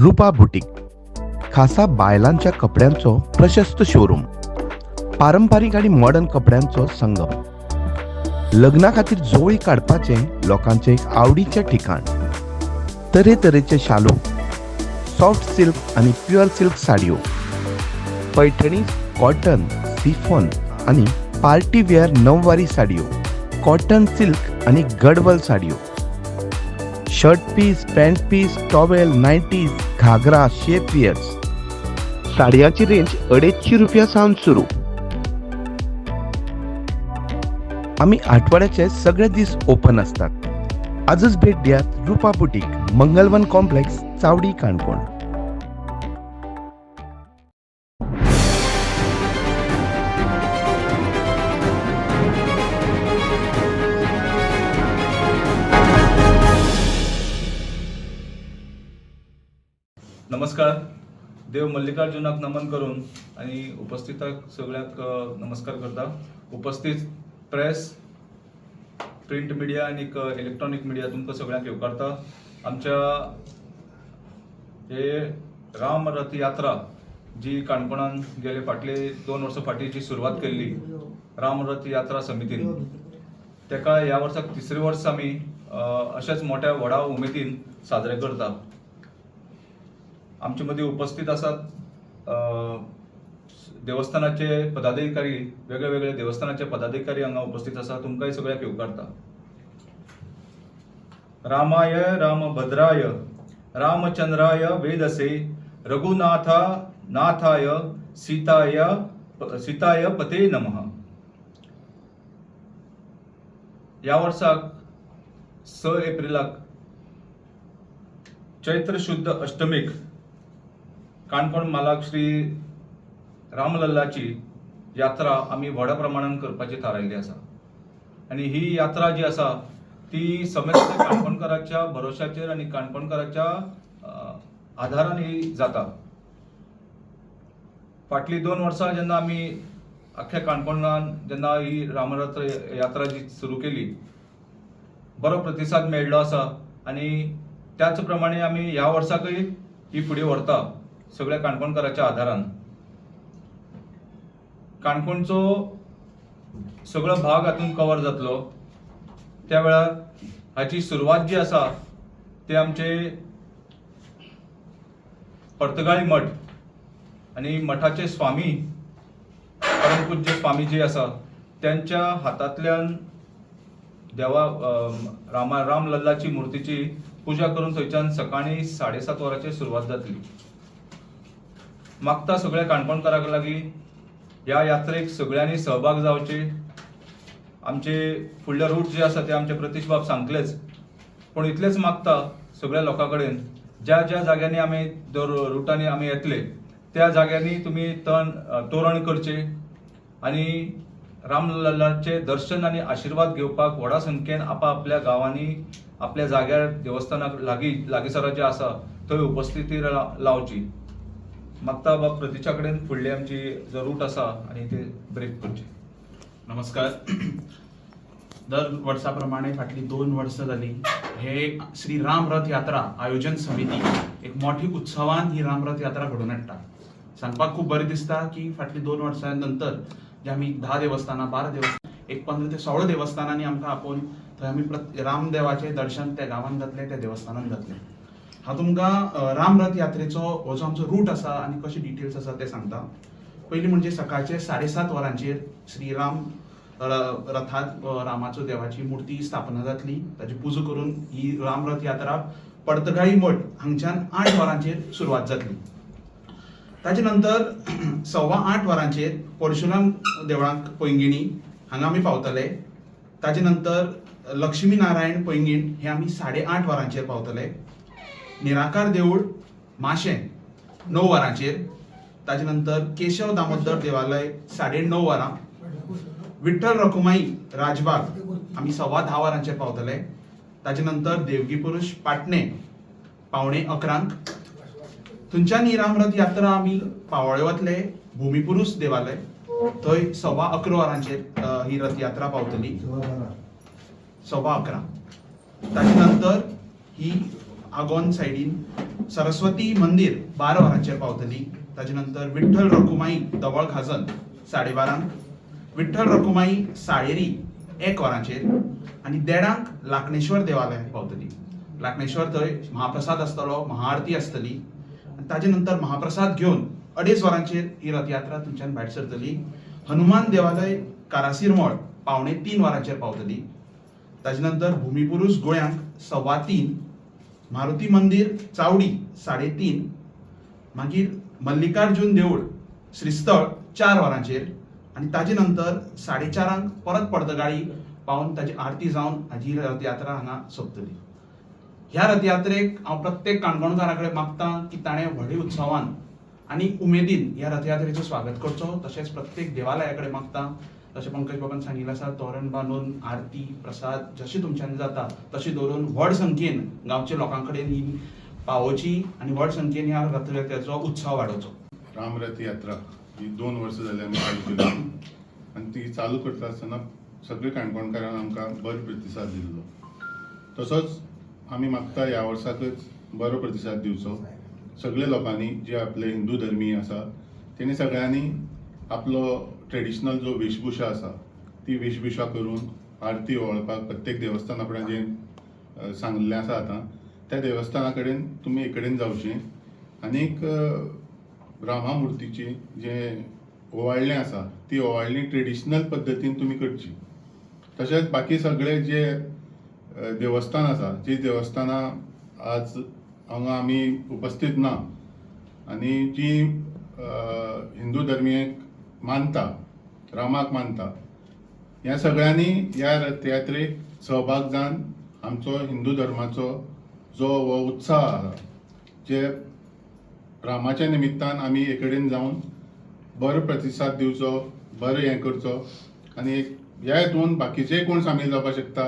Rupa boutique खासा बायलांच्या कपड्यांचो प्रशस्त शोरूम पारंपारीक आणि मॉडर्न कपड्यांचो संगम. लग्ना खातीर जोळी काडपाचें लोकांचे एक आवडीचे ठिकाण. तरेतरेचे शालू सॉफ्ट सिल्क आणि प्युअर सिल्क साडयो. पैठणी कॉटन सिफॉन आणि पार्टी वेअर नऊवारी साडयो. कॉटन सिल्क आणि गडवल साडयो. Shirt piece pant piece towel nighties ghagra shape साड्यांची रेंज अडेचशे रुपया सावन सुरू. आम्ही आठवड्याचे सगळे दीस ओपन असतात. आजच भेट द्यात रुपा बुटीक मंगलवन कॉम्प्लेक्स चावडी काणकोण. नमस्कार. देव मल्लिकार्जुनाक नमन करून आणि उपस्थिताक सगळ्याक नमस्कार करता. उपस्थित प्रेस प्रिंट मिडिया आणि इलेक्ट्रॉनिक मिडिया तुमकां सगळ्यांक येवकारता आमच्या हे राम रथ यात्रा जी काणकोणान गेले फाटले दोन वर्सां फाटीं जी सुरवात केल्ली राम रथ यात्रा समितीन. तेका ह्या वर्साक तिसरे वर्स आमी अ, अशेच मोठ्या व्हडा उमेदीन साजरे करता. आमचे उपस्थित असतात देवस्थानाचे पदाधिकारी वेगळे वेगळे देवस्थानाचे पदाधिकारी हांगा उपस्थित आसा तुमकांय सगळ्याक येवकारता रामाय रामभद्राय रामचंद्राय वेदसे रघुनाथा नाथाय सीताय सीताय पते नम. या वर्साक स एप्रिलाक चैत्र शुद्ध अष्टमीक काणकोण मालाक श्री रामलल्लाची यात्रा आमी व्हड्या प्रमाणान करपाची थारायिल्ली आसा. आनी ही यात्रा जी आसा ती समस्त काणकोणकाराच्या भरोश्याचेर आनी काणकोणकाराच्या आधारान ही जाता. फाटली दोन वर्सां जेन्ना आमी अख्ख्या काणकोणान जेन्ना ही रामरथ यात्रा जी सुरू केली बरो प्रतिसाद मेळ्ळो आसा. आनी त्याच प्रमाणे आमी ह्या वर्साकय ही फुडें व्हरता. सगळ्या काणकोणकाराच्या आधारान. काणकोणचो सगळो भाग हातून कवर जातलो. त्या वेळार हाची सुरवात जी आसा ते आमचे पर्तगाळी मठ आणि मठाचे स्वामी परमपूज्य स्वामी जे आसा त्यांच्या हातांतल्यान देवा रामा राम लल्लाची मुर्तीची पुजा करून थंयच्यान सकाळी साडेसात वरांचेर सुरवात जातली. मागता सगळ्या काणकोणकाराक लागीं ह्या यात्रेक सगळ्यांनी सहभाग जावचे. आमचे फुडले रूट जे आसा ते आमचे प्रतीश बाब सांगतलेच पूण इतलेच मागता सगळ्या लोकां कडेन ज्या ज्या जाग्यांनी आमी दर रुटांनी आमी येतले त्या जाग्यांनी तुमी तण तोरण करचे आनी रामलल्लाचे दर्शन आनी आशिर्वाद घेवपाक व्हडा संख्येन आपापल्या गांवांनी आपल्या जाग्यार देवस्थानाक लागीं लागींसरा जे आसा थंय उपस्थिती ला- लावची. मागता बाब प्रतीच्या कडेन फुडली आमची जो रूट आसा आनी ते ब्रेक करचे. नमस्कार. दर वर्सा प्रमाणे फाटली दोन वर्सां जाली हे श्री राम रथ यात्रा आयोजन समिती एक मोठी उत्सवान ही राम रथ यात्रा घडोवन हाडटा. सांगपाक खूब बरें दिसता की फाटली दोन वर्सां नंतर जे आमी धा देवस्थानां बारा देवस्थान एक पंदरा ते सोळा देवस्थानांनी आमकां आपोवन थंय आमी रामदेवाचें दर्शन त्या गांवांत जातलें त्या देवस्थानांत जातलें. हांव तुमकां रामरथ राम रथ यात्रेचो हो जो आमचो रूट आसा आनी कशे डिटेल्स आसा ते सांगता. पयलीं म्हणजे सकाळचे साडेसात वरांचेर श्रीराम रथात रथांत रामाचो देवाची मुर्ती स्थापना जातली. ताची पुजा करून ही राम रथ यात्रा पडतगाई मठ हांगच्यान आठ वरांचेर सुरवात जातली. ताचे नंतर सव्वा आठ वरांचेर परशुराम देवळांत पैंगिणी हांगा आमी पावतले. ताचे नंतर लक्ष्मी नारायण पैंगीण हे आमी साडे आठ वरांचेर पावतले. निराकार देऊळ माशें णव वरांचेर. ताचे नंतर केशव दामोदर देवालय साडे णव वरां. विठ्ठल रखुमाई राजबाग. आमी सव्वा धा वरांचेर पावतले. ताचे नंतर देवगी पुरुष पाटणे. पावणे अकरांक. थंयच्यान ही रामरथ यात्रा आमी पावळे वतले भुमीपुरुष देवालय. थंय सव्वा अकरा वरांचेर ही रथ यात्रा पावतली. सव्वा अकरा. ताचे नंतर ही आगोंद सायडीन सरस्वती मंदिर बारा वरांचेर पावतली ताजे नंतर विठ्ठल रखुमाई दवळ खाजन साडे बारांक विठ्ठल रखुमाई साळेरी एक वरांचेर आनी देडांक लाखणेश्वर देवालय पावतली लाखणेश्वर थंय महाप्रसाद आसतलो महाआरती आसतली आनी ताजे नंतर महाप्रसाद घेवन अडेच वरांचेर ही रथयात्रा थंयच्यान भायर सरतली. हनुमान देवालय कारासिरमळ पावणे तीन वरांचेर पावतली ताजे नंतर भुमिपुरूश गोंयांक सव्वा तीन मारुती मंदिर चावडी साडेतीन. मागीर मल्लिकार्जून देवूळ श्रीस्थळ चार वरांचेर. आनी ताजे नंतर साडेचारांक परत पडतगाळी पावन ताची आरती जावन हाजी रथयात्रा हांगा सोंपतली. ह्या रथयात्रेक हांव प्रत्येक काणकोणकारा कडेन मागतां की ताणें व्हडे उत्सवान आनी उमेदीन ह्या रथयात्रेचें स्वागत करचो तशेंच प्रत्येक देवालया कडेन मागतां. जशें पंकज बाबान सांगिल्लें आसा तोरण बांदून आरती प्रसाद जशें तुमच्यानी जाता तशें दवरून व्हड संख्येन गांवचे लोकां कडेन ही पावोवची आनी व्हड संख्येन ह्या रथयात्रेचो उत्सव वाडोवचो रामरथ यात्रा ही दोन वर्सां जाली आमी चालू केली. आनी ती चालू करता आसतना सगळे काणकोणकारांक आमकां बरो प्रतिसाद दिल्लो. तसोच आमी मागता ह्या वर्साकच बरो प्रतिसाद दिवचो सगळे लोकांनी जे आपले हिंदू धर्मीय आसा तेणी सगळ्यांनी आपलो ट्रेडिशनल जो वेशभूषा आसा ती वेशभूषा करून आरती वळपाक प्रत्येक देवस्थाना कडेन जे सांगिल्लें आसा आतां त्या देवस्थाना कडेन तुमी एक कडेन जावचें. आनीक ब्राह्मा रामा मुर्तीची जे ओवाळणें आसा ती ओवाळणी ट्रेडिशनल पद्दतीन तुमी करची. तशेंच बाकी सगळे जे देवस्थान आसा जी देवस्थानां आज हांगा आमी उपस्थित ना आनी जी हिंदू धर्मीयेक मानता रामाक मानता ह्या सगळ्यांनी ह्या रथयात्रेक सहभाग जावन आमचो हिंदू धर्माचो जो हो उत्साह आसा जे रामाच्या निमित्तान आमी एक कडेन जावन बरो प्रतिसाद दिवचो बरो हें करचो. आनी एक ह्या हितून बाकीचे कोण सामील जावपाक शकता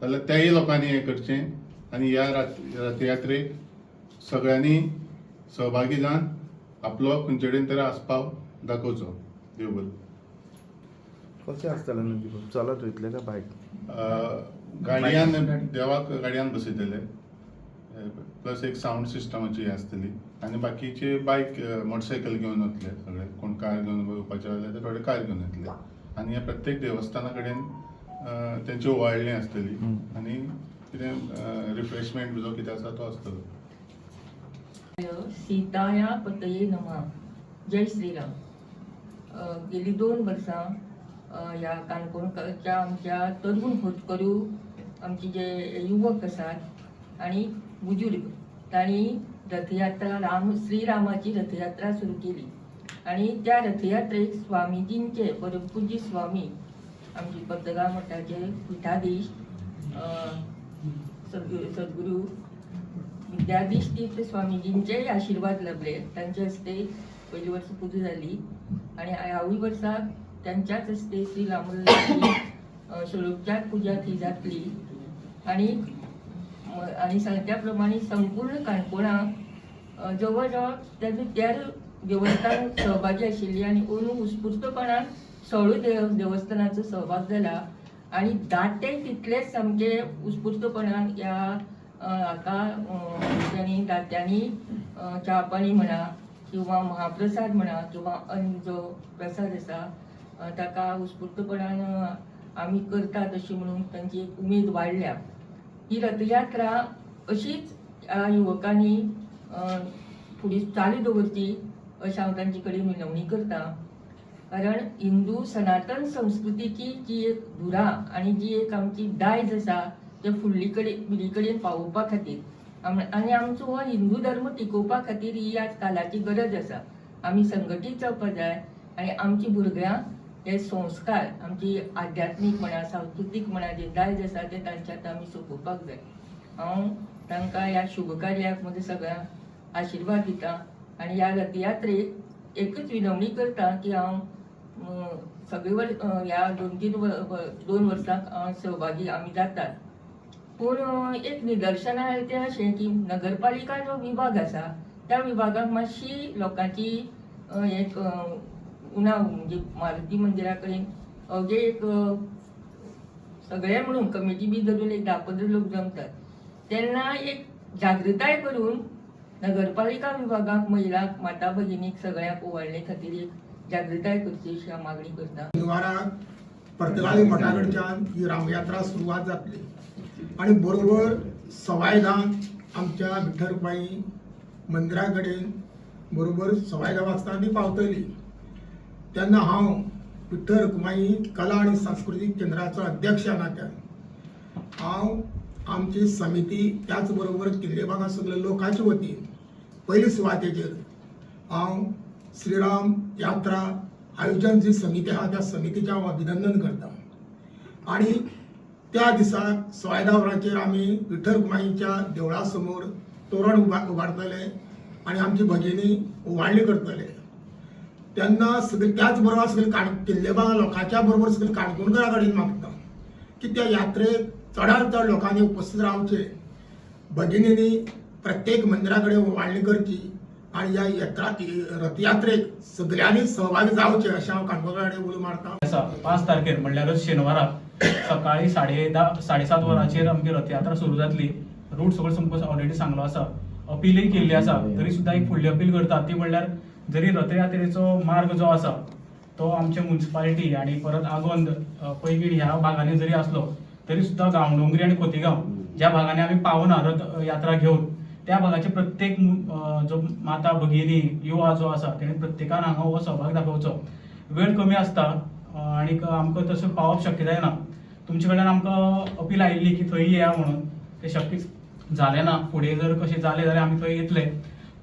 जाल्यार त्याय लोकांनी हें करचें. आनी ह्या रात रथयात्रेक सगळ्यांनी सहभागी जावन आपलो खंयचे कडेन तरी आस्पाव दाखोवचो. देव बरें कशें आसतलें नंदी चलत वयतले काय बायक गाडयान देवाक गाडयान बसयतले प्लस एक साऊंड सिस्टमाची आसतली आनी बाकीचे बायक मोटरसायकल घेवन वतले सगळे. कोण कार घेवन वचपाचे जाल्यार ते थोडे कार घेवन येतले आनी ह्या प्रत्येक देवस्थाना कडेन तेंची ओवाळणी आसतली. आनी कितें रिफ्रेशमेंट जो कितें आसा तो आसतलो सीताया पतये नमा. जय श्रीराम. गेली दोन वर्सां ह्या काणकोणच्या आमच्या तरूण होतकरू आमचे जे युवक आसात आणि बुजुर्ग तांणी रथयात्रा राम श्रीरामाची रथयात्रा सुरू केली. आणि त्या रथयात्रेक स्वामीजींचे परमपूज्य स्वामी आमचे पद्दगाव मठाचे पिठाधीश सद्गुरू सद्गुरू विद्याधीश तीर्थ स्वामीजींचेही आशीर्वाद लाभले. त्यांच्या हस्ते पहिली वर्ष पुजा झाली. आणि ह्यावी साहेब त्यांच्याच हस्ते श्री रामलल्लाची स्वरूपच्या पुजा ती जातली आणि आणि सांगत्या प्रमाणे संपूर्ण काणकोणा जवळजवळ जवळ जवळ त्याचे तेर देवस्थान सहभागी आशिल्ली आणि अंदू उत्स्फूर्तपणान सगळ्यो देव देवस्थानाचो सहभाग जाला आणि दाटे तितलेच सामके उत्स्फूर्तपणान ह्या हाका त्यांनी दात्यांनी च्या पाणी म्हणा किंवा महाप्रसाद म्हणा किंवा अन्न जो प्रसाद आसा ताका उत्स्फूर्तपणान आमी करतात अशी म्हणून तांची एक उमेद वाडल्या ही रथयात्रा अशीच ह्या युवकांनी फुडें चालू दवरची अशें हांव तांचे कडेन विनवणी करता. कारण हिंदू सनातन संस्कृतीची जी एक धुरा आनी जी एक आमची दायज आसा ते फुडली कडेन पिढी कडेन पावोवपा खातीर आनी आमचो हो हिंदू धर्म टिकोवपा खातीर ही आज कालाची गरज आसा. आमी संघटीत जावपा जाय आनी आमची भुरग्यांक हे संस्कार आमची आध्यात्मीक म्हणा सांस्कृतीक म्हणा जे दायज आसा ते तांच्या आतां आमी सोंपोवपाक जाय. हांव तांकां ह्या शुभ कार्याक सगळ्यांक आशिर्वाद दिता आनी ह्या रथयात्रेक एकच विनवणी करता की हांव सगळे ह्या दोन तीन व- दोन वर्सांक हांव सहभागी आमी जातात. पूण एक निदर्शनां आयलें तें अशें की नगरपालिका जो विभाग आसा त्या विभागाक मातशी लोकांची एक उणाव म्हणजे मारुती मंदिरा कडेन अवघे एक सगळे म्हणून कमिटी बी धरून एक धा पंदरा लोक जमतात. तेन्ना एक जागृताय करून नगरपालिका विभागाक महिलाक माता भगिनीक सगळ्याक ओवाळणे खातीर एक जागृताय करची अशी हांव मागणी करता. शनिवाराक पर्तगाळी मठाकडच्यान ही रामयात्रा सुरवात जातली. आणि बरोबर सवाय आमच्या विठ्ठलबाई मंदिरा कडेन बरोबर सवायदा वाचता ती पावतली. तेन्ना हांव विठ्ठल रुक्माई कला आणि सांस्कृतीक केंद्राचो अध्यक्ष ह्या नात्यान हांव आमची समिती त्याच बरोबर किल्ले भागात सगळे लोकांचे वतीन पयले सुवातेचेर हांव श्रीराम यात्रा आयोजन जी समिती आहा त्या समितीचें हांव अभिनंदन करता. आणि त्या दिसाक सोयदा वरांचेर आमी विठ्ठल रुक्माईच्या देवळा समोर तोरण उबा उबारतले आणि आमची भगिनी ओवाळणी करतले. तेन्ना सगळे त्याच बरोबर सगळे काण किल्लेबाग लोकांच्या बरोबर सगळे काणकोणकारा कडेन मागता. की त्या यात्रेक चडांत चड लोकांनी उपस्थित रावचे. भगिनींनी प्रत्येक मंदिरा कडेन ओवाळणी करची आणि ह्या यात्रा रथयात्रेक सगळ्यांनी सहभागी जावचे अशें हांव काणकोणकारा कडेन उलो मारता. पांच तारखेर म्हणल्यारच शेनवाराक सकाळी साडे धा साडेसात वरांचेर आमची रथयात्रा सुरू जातली. रूट सगळं तुमकां ऑलरेडी सांगलो आसा अपीलय केल्ली आसा तरी सुद्दां एक फुडली अपील करता ती म्हणल्यार जरी रथयात्रेचो मार्ग जो आसा तो आमचे म्युन्सिपालिटी आणि परत आगोंद पैंगीण ह्या भागांनी जरी असलो तरी सुद्दां गांवडोंगरी आणि खोतीगांव ज्या भागांनी आमी पावना रथ यात्रा घेवन त्या भागाचे प्रत्येक जो माता भगिनी युवा जो आसा तेणी प्रत्येकान हांगा हो सहभाग दाखोवचो. वेळ कमी आसता आनीक आमकां तसो पावप शक्य जायना तुमचे कडल्यान आमकां अपील आयिल्ली की थंय येया म्हणून. ते शक्य जालें ना. फुडें जर कशें जालें जाल्यार आमी थंय येतले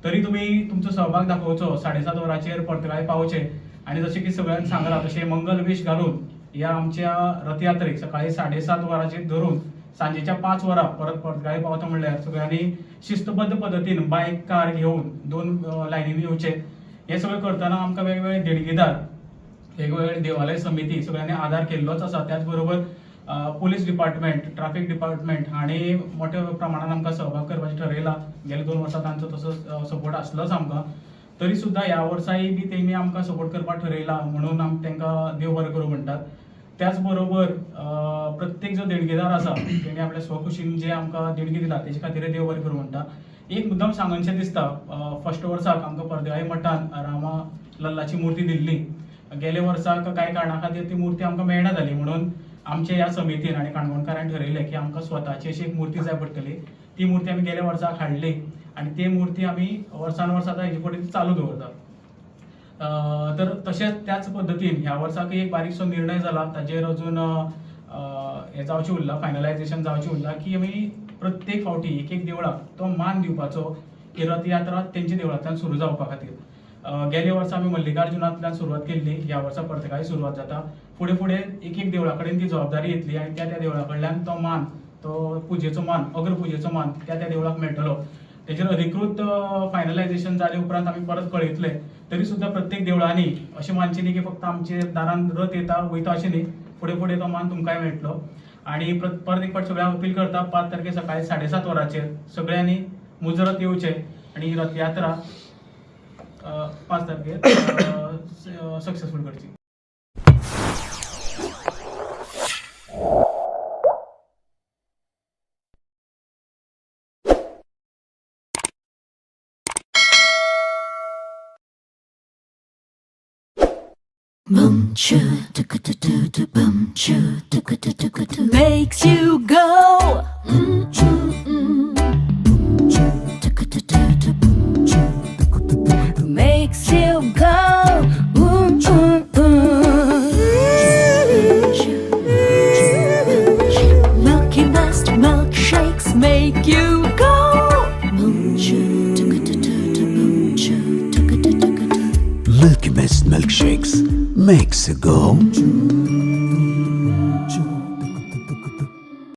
तरी तुमी तुमचो सहभाग दाखोवचो. साडेसात वरांचेर पर्तगाळे पावचे. आनी जशें की सगळ्यांनी सांगलां तशें मंगल वेश घालून ह्या आमच्या रथयात्रेक सकाळी साडेसात वरांचेर धरून सांजेच्या पांच वरां परत पर्तगाळे पावता म्हणल्यार सगळ्यांनी शिस्तबद्ध पद्दतीन बायक कार घेवन दोन लायनीन येवचे हें सगळें करतना आमकां वेगवेगळे देणगीदार वेगवेगळे देवालय समिती सगळ्यांनी आदार केल्लोच आसा त्याच बरोबर पोलीस डिपार्टमेंट ट्राफीक डिपार्टमेंट हांणी मोठ्या प्रमाणान आमकां सहभाग करपाचें ठरयलां गेल्या दोन वर्सां तांचो तसो सपोर्ट आसलोच आमकां तरी सुद्दां ह्या वर्साय बी तेणी आमकां सपोर्ट करपाक ठरयला म्हणून आमी तांकां देव बरें करूं म्हणटात त्याच बरोबर प्रत्येक जो देणगेदार आसा तेणी आपल्या स्वखुशीन जे आमकां देणगी दिला तेजे खातीर देव बरें करूं म्हणटा एक मुद्दम सांगनशें दिसता फर्स्ट वर्साक आमकां पर्देवाई मठान रामा लल्लाची मुर्ती दिल्ली. गेल्या वर्साक कांय कारणा खातीर ती मुर्ती आमकां मेळना जाली म्हणून आमच्या ह्या समितीन आनी काणकोणकारांनी ठरयलें की आमकां स्वताची अशी एक मुर्ती जाय पडटली. ती मुर्ती आमी गेल्या वर्साक हाडली आनी ती मुर्ती आमी वर्सान वर्स आतां हेजे फुडें चालू दवरता. तर तशेंच त्याच पद्दतीन ह्या वर्साक एक बारीकसो निर्णय जाला ताजेर अजून हें जावचें उरलां फायनलायजेशन जावचें उरलां की आमी प्रत्येक फावटी एक एक देवळाक तो मान दिवपाचो की रथयात्रा तेंच्या देवळांतल्यान सुरू जावपा खातीर. गेल्या वर्सा आमी मल्लिकार्जुनांतल्यान सुरवात केल्ली ह्या वर्सा परतकाळी सुरवात जाता. फुडें फुडें एक एक देवळा कडेन ती जबाबदारी येतली आनी त्या त्या देवळा कडल्यान तो मान तो पुजेचो मान अग्रपुजेचो मान त्या त्या देवळाक मेळटलो तेजेर अधिकृत फायनलायझेशन जाले उपरांत आमी परत कळयतले तरी सुद्दां प्रत्येक देवळांनी अशें मानचें न्ही की फक्त आमचे दारान रथ येता वयता अशें न्ही. फुडें फुडें तो मान तुमकांय मेळटलो आनी परत एक फावट सगळ्यांक अपील करता पांच तारखेर सकाळी साडेसात वरांचेर सगळ्यांनी मुजरत येवचे आनी रथयात्रा पांच तारखेर सक्सेसफूल करची makes you go. Mm mm mm.